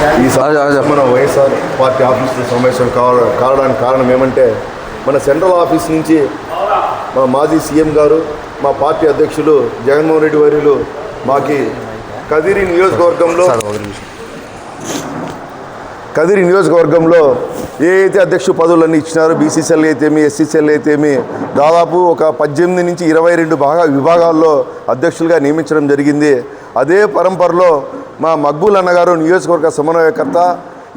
మన వైఎస్ఆర్ పార్టీ ఆఫీసులో సమావేశం కావ కావడానికి కారణం ఏమంటే మన సెంట్రల్ ఆఫీస్ నుంచి మా మాజీ సీఎం గారు మా పార్టీ అధ్యక్షులు జగన్మోహన్ రెడ్డి వర్యులు మాకి కదిరి నియోజకవర్గంలో కదిరి నియోజకవర్గంలో ఏ అయితే అధ్యక్ష పదవులన్నీ ఇచ్చినారో బీసీసీఎల్ అయితేమి ఎస్సీసీఎల్ అయితేమి దాదాపు ఒక పద్దెనిమిది నుంచి ఇరవై రెండు భాగా విభాగాల్లో అధ్యక్షులుగా నియమించడం జరిగింది. అదే పరంపరలో మా మక్బూల్ అన్నగారు నియోజకవర్గ సమన్వయకర్త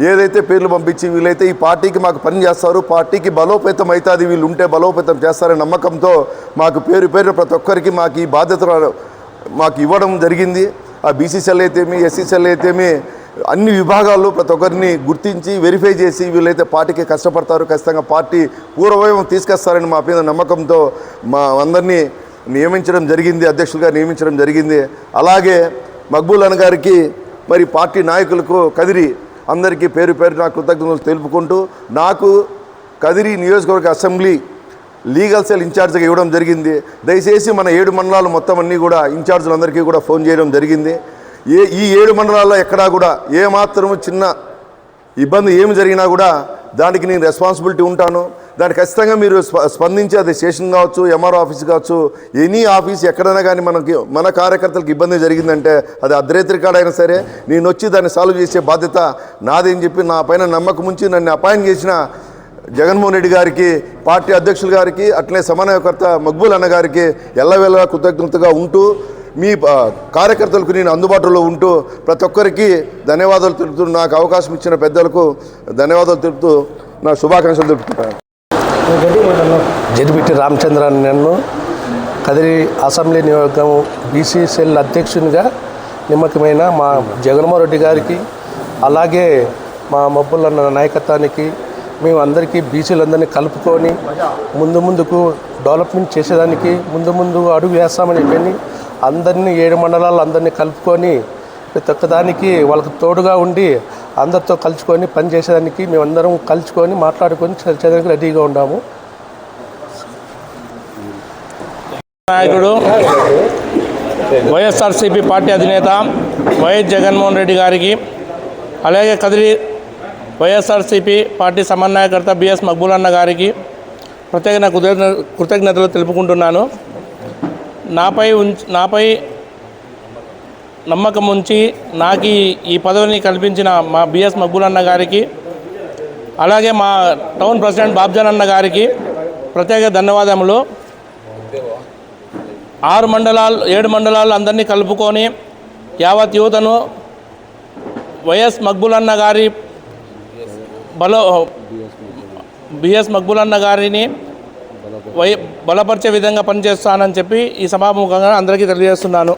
ఏదైతే పేర్లు పంపించి వీళ్ళైతే ఈ పార్టీకి మాకు పని చేస్తారు పార్టీకి బలోపేతం అవుతుంది వీళ్ళు ఉంటే బలోపేతం చేస్తారనే నమ్మకంతో మాకు పేరు పేరు ప్రతి ఒక్కరికి మాకు ఈ బాధ్యతలు మాకు ఇవ్వడం జరిగింది. ఆ బీసీసీఎల్ అయితేమి ఎస్సీసీఎల్ అయితేమి అన్ని విభాగాల్లో ప్రతి ఒక్కరిని గుర్తించి వెరిఫై చేసి వీళ్ళైతే పార్టీకి కష్టపడతారు. ఖచ్చితంగా పార్టీ పూర్వవయం తీసుకొస్తారని మా మీద నమ్మకంతో మా అందరినీ నియమించడం జరిగింది అధ్యక్షులుగా నియమించడం జరిగింది. అలాగే మక్బూల్ అన్న గారికి మరి పార్టీ నాయకులకు కదిరి అందరికీ పేరు పేరు నా కృతజ్ఞతలు తెలుపుకుంటూ నాకు కదిరి నియోజకవర్గ అసెంబ్లీ లీగల్ సెల్ ఇన్ఛార్జ్గా ఇవ్వడం జరిగింది. దయచేసి మన ఏడు మండలాలు మొత్తం అన్నీ కూడా ఇన్ఛార్జీలందరికీ కూడా ఫోన్ చేయడం జరిగింది. ఏ ఈ ఏడు మండలాల్లో ఎక్కడా కూడా ఏమాత్రము చిన్న ఇబ్బంది ఏమి జరిగినా కూడా దానికి నేను రెస్పాన్సిబిలిటీ ఉంటాను. దానికి ఖచ్చితంగా మీరు స్ప- స్పందించి అది స్టేషన్ కావచ్చు ఎంఆర్ఓ ఆఫీస్ కావచ్చు ఎనీ ఆఫీస్ ఎక్కడైనా కానీ మనకి మన కార్యకర్తలకు ఇబ్బంది జరిగిందంటే అది అర్ధరేత్రి కాడైనా సరే నేను వచ్చి దాన్ని సాల్వ్ చేసే బాధ్యత నాదని చెప్పి నా పైన నమ్మకం ఉంచి నన్ను అపాయింట్ చేసిన జగన్మోహన్ రెడ్డి గారికి పార్టీ అధ్యక్షుల గారికి అట్లే సమన్వయకర్త మక్బూల్ అన్న గారికి ఎల్లవేళ కృతజ్ఞతగా ఉంటూ మీ కార్యకర్తలకు నేను అందుబాటులో ఉంటూ ప్రతి ఒక్కరికి ధన్యవాదాలు తెలుపుతూ నాకు అవకాశం ఇచ్చిన పెద్దలకు ధన్యవాదాలు తెలుపుతూ నా శుభాకాంక్షలు తెలుపుతున్నాను జడిపిట్టి రామచంద్రన్ నన్ను కదిరి అసెంబ్లీ నియోజకం బీసీసీఎల్ అధ్యక్షునిగా నిమ్మకమైన మా జగన్మోహన్ రెడ్డి గారికి అలాగే మా మబ్బులన్న నాయకత్వానికి మేము అందరికీ బీసీలందరినీ కలుపుకొని ముందు ముందుకు డెవలప్మెంట్ చేసేదానికి ముందు ముందు అడుగు వేస్తామని చెప్పి అందరినీ ఏడు మండలాలు అందరినీ కలుపుకొని ప్రతి ఒక్కదానికి వాళ్ళకి తోడుగా ఉండి అందరితో కలుసుకొని పని చేసేదానికి మేమందరం కలుసుకొని మాట్లాడుకొని చదవడానికి రెడీగా ఉన్నాము. నాయకుడు వైఎస్ఆర్సీపీ పార్టీ అధినేత వైఎస్ జగన్మోహన్ రెడ్డి గారికి అలాగే కదిరి వైఎస్ఆర్సీపీ పార్టీ సమన్వయకర్త బిఎస్ మక్బూలన్న గారికి ప్రత్యేక నా కృతజ్ఞతలు తెలుపుకుంటున్నాను. నాపై ఉంచి నాపై నమ్మకం ఉంచి నాకు ఈ- పదవిని కల్పించిన మా బిఎస్ మక్బూలన్న గారికి అలాగే మా టౌన్ ప్రెసిడెంట్ బాబ్జాన్ అన్న గారికి ప్రత్యేక ధన్యవాదములు. ఆరు మండలాలు ఏడు మండలాలు అందరినీ కలుపుకొని యావత్ యువతను వైఎస్ మక్బులన్న గారి బలో బిఎస్ మక్బులన్న గారిని బలపరిచే విధంగా పనిచేస్తానని చెప్పి ఈ సభాముఖంగా అందరికీ తెలియజేస్తున్నాను.